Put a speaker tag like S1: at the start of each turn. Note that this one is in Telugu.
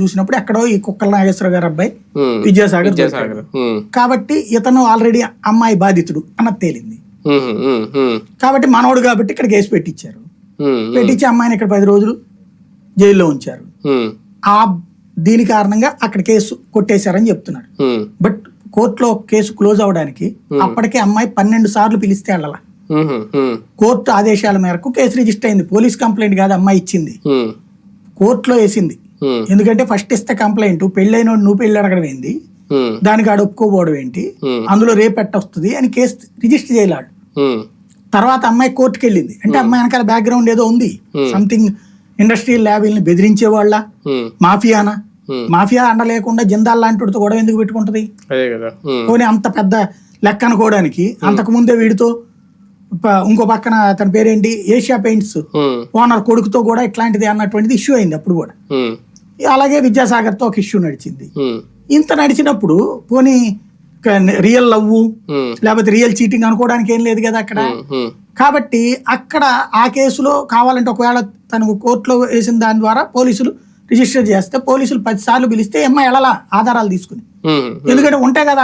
S1: చూసినప్పుడు ఎక్కడో ఈ కుక్కల నాగేశ్వర గారు అబ్బాయి. విద్యాసాగర్. కాబట్టి ఇతను ఆల్రెడీ అమ్మాయి బాధితుడు అన్నది తేలింది. కాబట్టి మనోడు కాబట్టి ఇక్కడ కేసు పెట్టించారు పెట్టించి అమ్మాయిని ఇక్కడ పది రోజులు జైల్లో ఉంచారు. ఆ దీని కారణంగా అక్కడ కేసు కొట్టేశారని చెప్తున్నారు. బట్ కోర్టులో కేసు క్లోజ్ అవడానికి అప్పటికే అమ్మాయి పన్నెండు సార్లు పిలిస్తే వెళ్ళాల. కోర్టు ఆదేశాల మేరకు కేసు రిజిస్టర్ అయింది. పోలీస్ కంప్లైంట్ కాదు అమ్మాయి ఇచ్చింది. కోర్టులో వేసింది. ఎందుకంటే ఫస్ట్ ఇస్తే కంప్లైంట్ పెళ్ళైన నువ్వు పెళ్ళి అడగడం ఏంది? దానికి ఆడ ఒప్పుకోపోవడం ఏంటి. అందులో రేపు వస్తుంది? అని కేసు రిజిస్టర్ చేయలేడు. తర్వాత అమ్మాయి కోర్టుకి వెళ్ళింది. అంటే అమ్మాయి వెనకాల బ్యాక్గ్రౌండ్ ఏదో ఉంది. సంథింగ్ ఇండస్ట్రియల్ ల్యాబీల్ని బెదిరించే వాళ్ళ మాఫియానా. మాఫియా అండ లేకుండా జిందాల్ లాంటి గొడవ ఎందుకు పెట్టుకుంటది? పోనీ అంత పెద్ద లెక్క అనుకోవడానికి అంతకు ముందే వీడితో ఇంకో పక్కన తన పేరేంటి? ఏషియా పెయింట్స్ ఓనర్ కొడుకుతో కూడా ఇట్లాంటిది అన్నటువంటిది ఇష్యూ అయింది అప్పుడు కూడా. అలాగే విద్యాసాగర్తో ఒక ఇష్యూ నడిచింది. ఇంత నడిచినప్పుడు పోనీ రియల్ లవ్ లేకపోతే రియల్ చీటింగ్ అనుకోవడానికి ఏం లేదు కదా అక్కడ. కాబట్టి అక్కడ ఆ కేసులో కావాలంటే ఒకవేళ తను కోర్టులో వేసిన దాని ద్వారా పోలీసులు రిజిస్టర్ చేస్తే పోలీసులు పది సార్లు పిలిస్తే అమ్మాయి ఎడలా ఆధారాలు తీసుకుని. ఎందుకంటే ఉంటాయి కదా